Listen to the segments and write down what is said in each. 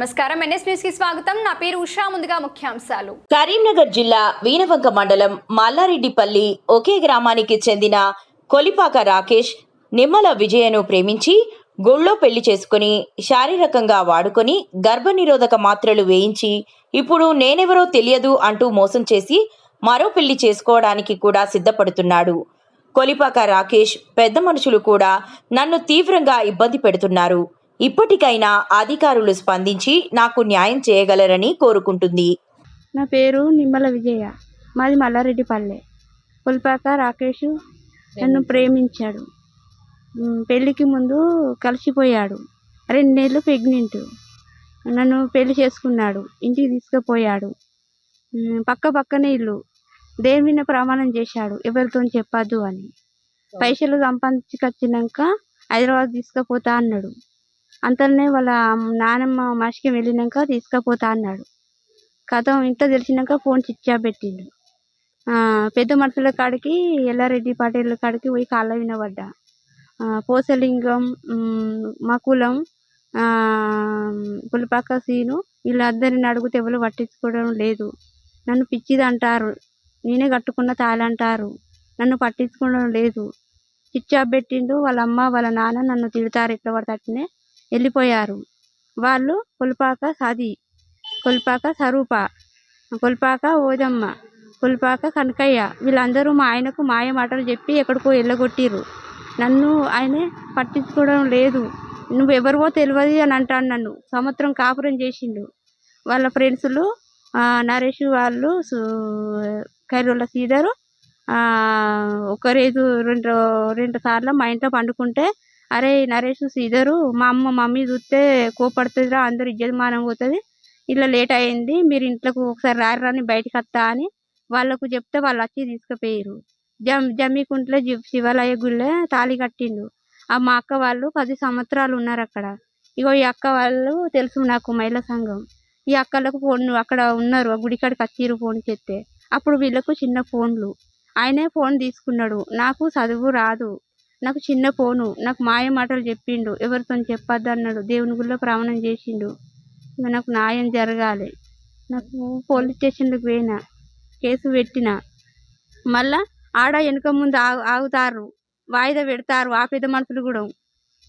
నమస్కారం. ఎన్ఎస్ న్యూస్కి స్వాగతం. నా పేరు ఉషా. ముందుగా ముఖ్యాంశాలు. కరీంనగర్ జిల్లా వీనవంక మండలం మల్లారెడ్డిపల్లి ఒకే గ్రామానికి చెందిన కొలిపాక రాకేష్ నిమ్మల విజయను ప్రేమించి గుళ్ళో పెళ్ళి చేసుకుని శారీరకంగా వాడుకొని గర్భనిరోధక మాత్రలు వేయించి ఇప్పుడు నేనెవరో తెలియదు అంటూ మోసం చేసి మరో పెళ్ళి చేసుకోవడానికి కూడా సిద్ధపడుతున్నాడు. కొలిపాక రాకేష్ పెద్ద మనుషులు కూడా నన్ను తీవ్రంగా ఇబ్బంది పెడుతున్నారు. ఇప్పటికైనా అధికారులు స్పందించి నాకు న్యాయం చేయగలరని కోరుకుంటుంది. నా పేరు నిమ్మల విజయ. మాది మల్లారెడ్డిపల్లె. పుల్పాక రాకేష్ నన్ను ప్రేమించాడు. పెళ్ళికి ముందు కలిసిపోయాడు. రెండేళ్ళు ప్రెగ్నెంట్. నన్ను పెళ్ళి చేసుకున్నాడు. ఇంటికి తీసుకుపోయాడు. పక్క పక్కనే ఇల్లు. దేని మీద ప్రమాణం చేశాడు? ఎవరితో చెప్పద్దు అని. పైసలు సంపాదించుకొచ్చినాక హైదరాబాద్ తీసుకుపోతా అన్నాడు. అంతలోనే వాళ్ళ నానమ్మ మనిషికి వెళ్ళినాక తీసుకపోతా అన్నాడు. కథం ఇంత తెలిసినాక ఫోన్ చిచ్చా పెట్టిండు. పెద్ద మనుషుల కాడికి ఎల్లారెడ్డి పాటేళ్ళ కాడికి పోయి కాళ్ళ వినబడ్డా పోసలింగం మకులం పులిపాక సీను వీళ్ళందరిని అడిగితే ఎవరు పట్టించుకోవడం లేదు. నన్ను పిచ్చిది అంటారు. నేనే కట్టుకున్న తాళి అంటారు. నన్ను పట్టించుకోవడం లేదు. స్విచ్ పెట్టిండు. వాళ్ళ అమ్మ వాళ్ళ నాన్న నన్ను తిడతారు. ఎట్లా పడితే వెళ్ళిపోయారు. వాళ్ళు పులిపాక సది కొల్పాక స్వరూప కొల్పాక ఓదమ్మ కొల్పాక కనకయ్య వీళ్ళందరూ మా ఆయనకు మాయ మాటలు చెప్పి ఎక్కడికో వెళ్ళగొట్టిర్రు. నన్ను ఆయనే పట్టించుకోవడం లేదు. నువ్వు ఎవరివో తెలియదు అని అంటాను నన్ను. సంవత్సరం కాపురం చేసిండు. వాళ్ళ ఫ్రెండ్స్లు నరేష్ వాళ్ళు కైరుల సీదరు ఒకరేదు రెండు రెండు సార్లు మా ఇంట్లో పండుకుంటే అరే నరేష్ శ్రీధరు మా అమ్మ మమ్మీ చూస్తే కోపడుతుందిరా అందరు ఇజ్జతమానం పోతుంది. ఇట్లా లేట్ అయింది మీరు ఇంట్లోకి ఒకసారి రారు రాని బయటకు వస్తా అని వాళ్ళకు చెప్తే వాళ్ళు వచ్చి తీసుకుపోయారు జమ్ జమ్మికుంట్లో జి- శివాలయ గుళ్ళే తాళి కట్టిండు. ఆ మా అక్క వాళ్ళు పది సంవత్సరాలు ఉన్నారు అక్కడ. ఇగో ఈ అక్క వాళ్ళు తెలుసు నాకు మహిళా సంఘం. ఈ అక్కలకు ఫోన్ అక్కడ ఉన్నారు ఆ గుడి కాడికి వచ్చిర్రు ఫోన్ చేస్తే అప్పుడు వీళ్ళకు చిన్న ఫోన్లు. ఆయనే ఫోన్ తీసుకున్నాడు. నాకు చదువు రాదు. నాకు చిన్న ఫోను నాకు మాయ మాటలు చెప్పిండు ఎవరితో చెప్పొద్దు అన్నాడు దేవుని గుళ్ళో ప్రమాణం చేసిండు. ఇక నాకు న్యాయం జరగాలి. నాకు పోలీస్ స్టేషన్లకు పోయినా కేసు పెట్టిన మళ్ళా ఆడ వెనుక ముందు ఆగుతారు వాయిదా పెడతారు ఆ పెద్ద మనుషులు కూడా.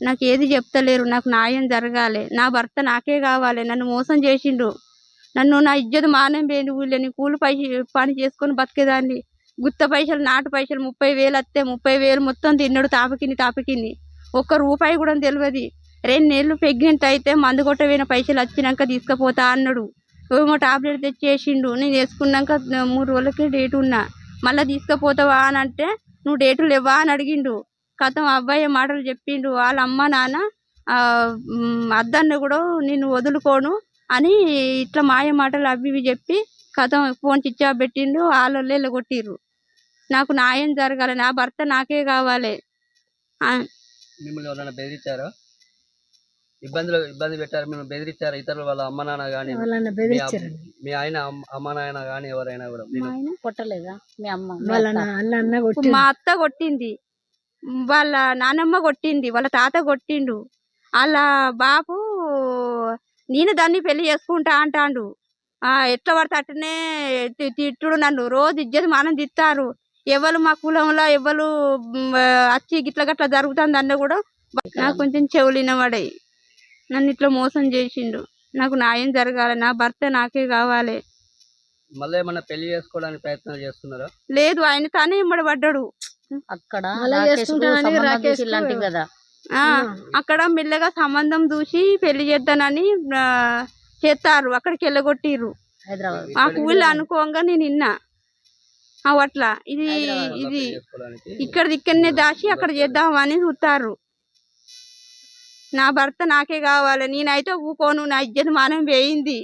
నాకు ఏది చెప్తలేరు నాకు న్యాయం జరగాలి. నా భర్త నాకే కావాలి నన్ను మోసం చేసిండు. నన్ను నా ఇజ్జత మానం పోయింది వీళ్ళని కూలి పై పని చేసుకొని బతికేదాన్ని. గుత్త పైసలు నాటు పైసలు ముప్పై వేలు వస్తే ముప్పై వేలు మొత్తం తిన్నాడు తాపకిని తాపకిని. ఒక్క రూపాయి కూడా తెలియదు రెండు నెలలు ప్రెగ్నెంట్ అయితే మందు కొట్టపోయిన పైసలు వచ్చినాక తీసుకుపోతా అన్నాడు. ఏమో టాబ్లెట్ తెచ్చేసిండు. నేను వేసుకున్నాక మూడు రోజులకి డేట్ ఉన్నా. మళ్ళీ తీసుకుపోతావా అని అంటే నువ్వు డేటు లేవా అని అడిగిండు. కథం అబ్బాయి మాటలు చెప్పిండు. వాళ్ళ అమ్మ నాన్న అద్దన్ను కూడా నేను వదులుకోను అని ఇట్లా మాయ మాటలు అవి ఇవి చెప్పి కథం ఫోన్ చిచ్చా పెట్టిండు. వాళ్ళు కొట్టిర్రు నాకు న్యాయం జరగాలి నా భర్త నాకే కావాలి. ఆ, మిమ్మల్ని ఎవరైనా బెదిరించారా? ఇబ్బందులు ఇబ్బంది పెట్టారు మిమ్మల్ని బెదిరించారా? ఇతరులు వాళ్ళ అమ్మ నాన్న కానీ మీ ఆయన అమ్మ- నాయన కానీ ఎవరైనా కూడా కొట్టలేదా? మీ అమ్మ మీ వాళ్ళ అత్త? అన్న మా కొట్టింది. వాళ్ళ నానమ్మ కొట్టింది వాళ్ళ తాత కొట్టిండు. వాళ్ళ బాపు నేను దాన్ని పెళ్ళి చేసుకుంటా అంటాండు. ఆ ఎట్లా పడితే అట్టనే తిట్టుడు నన్ను. రోజు ఇజ్జత మానం తిత్తారు ఎవరు మా కులంలో ఎవరు వచ్చి గిట్ల గట్ల జరుగుతుంది అన్న కూడా నాకు కొంచెం చెవులు వినబడాయి నన్ను ఇట్లా మోసం చేసిండు. నాకు న్యాయం జరగాలి నా భర్త నాకే కావాలి. మళ్ళీ ఏమన్నా పెళ్ళి చేసుకోవడానికి ప్రయత్నాలు చేస్తున్నారా? లేదు ఆయన తానే అక్కడ ఇలాంటివి కదా. ఆ, అక్కడ మెల్లగా సంబంధం చూసి పెళ్ళి చేద్దానని చేస్తారు అక్కడికి వెళ్ళగొట్టిర్రు. హైదరాబాద్ ఆ ఊళ్ళో అనుకోంగా నేను విన్నా ఆ, అట్లా ఇది ఇది ఇక్కడ ఇక్కడనే దాచి అక్కడ చేద్దామని చూస్తారు నా భర్త నాకే కావాలి. నేనైతే ఊకోను నా ఇజ్జత మానం వేయింది.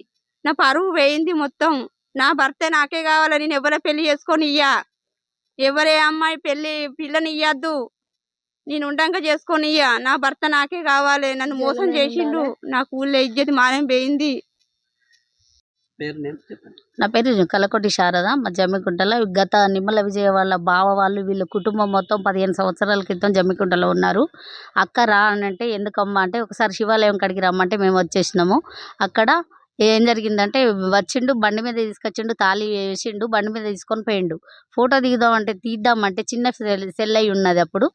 నా పరువు వేయింది మొత్తం. నా భర్త నాకే కావాలి. నేను ఎవరో పెళ్ళి చేసుకొని ఇయ్యా ఎవరే అమ్మాయి పెళ్ళి పిల్లని ఇయ్యద్దు. నేను ఉండంగా చేసుకొని ఇయ్యా నా భర్త నాకే కావాలి. నన్ను మోసం చేసిండు. నాకు ఊళ్ళో ఇజ్జత మానం పోయింది పేరు చెప్పండి. నా పేరు కలకొట్టి శారద మా జమ్మికుంటలో గత నిమ్మల విజయ వాళ్ళ బావ వాళ్ళు వీళ్ళ కుటుంబం మొత్తం పదిహేను సంవత్సరాల క్రితం జమ్మికుంటలో ఉన్నారు. అక్క రా అని అంటే ఎందుకమ్మా అంటే ఒకసారి శివాలయం కాడికి రమ్మంటే మేము వచ్చేసినాము. అక్కడ ఏం జరిగిందంటే వచ్చిండు బండి మీద తీసుకొచ్చిండు తాళి వేసిండు బండి మీద తీసుకొని పోయిండు. ఫోటో దిగుదామంటే తీద్దామంటే చిన్న సెల్ సెల్ అయి ఉన్నది అప్పుడు.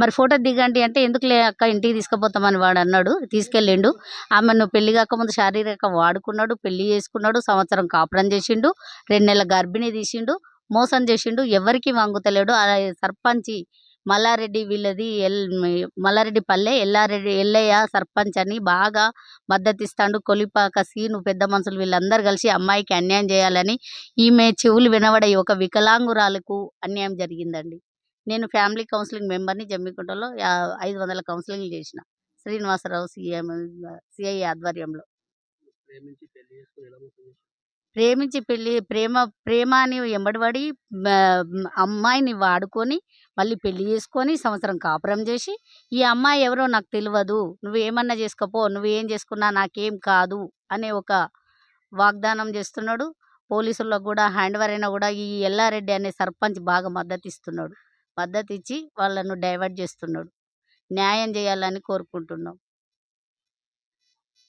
మరి ఫోటో దిగండి అంటే ఎందుకులే అక్క ఇంటికి తీసుకుపోతామని వాడు అన్నాడు తీసుకెళ్ళిండు. ఆమెను పెళ్ళి కాకముందు శారీరక వాడుకున్నాడు పెళ్ళి చేసుకున్నాడు సంవత్సరం కాపురం చేసిండు రెండు నెలల గర్భిణి తీసిండు మోసం చేసిండు ఎవరికి వంగుతలేడు. ఆ సర్పంచి మల్లారెడ్డి వీళ్ళది ఎల్ మల్లారెడ్డి పల్లె ఎల్లారెడ్డి ఎల్లయ్య సర్పంచ్ అని బాగా మద్దతిస్తాడు. కొలిపాక సీను పెద్ద మనుషులు వీళ్ళందరూ కలిసి అమ్మాయికి అన్యాయం చేయాలని ఈమె చెవులు వినబడే ఒక వికలాంగురాలకు అన్యాయం జరిగిందండి. నేను ఫ్యామిలీ కౌన్సిలింగ్ మెంబర్ని జమ్మికుంటలో ఐదు వందల కౌన్సిలింగ్ చేసిన. శ్రీనివాసరావు సిఎం సిఐ ఆధ్వర్యంలో. ప్రేమించి పెళ్ళి ప్రేమ ప్రేమ అని ఎంబడిపడి అమ్మాయిని వాడుకొని మళ్ళీ పెళ్ళి చేసుకొని సంవత్సరం కాపురం చేసి ఈ అమ్మాయి ఎవరో నాకు తెలియదు నువ్వు ఏమన్నా చేసుకోపో నువ్వు ఏం చేసుకున్నా నాకేం కాదు అనే ఒక వాగ్దానం చేస్తున్నాడు. పోలీసుల్లో కూడా హ్యాండ్ అయినా కూడా ఈ ఎల్లారెడ్డి అనే సర్పంచ్ బాగా మద్దతు ఇస్తున్నాడు మద్దతు ఇచ్చి వాళ్ళను డైవర్ట్ చేస్తున్నాడు. న్యాయం చేయాలని కోరుకుంటున్నాం.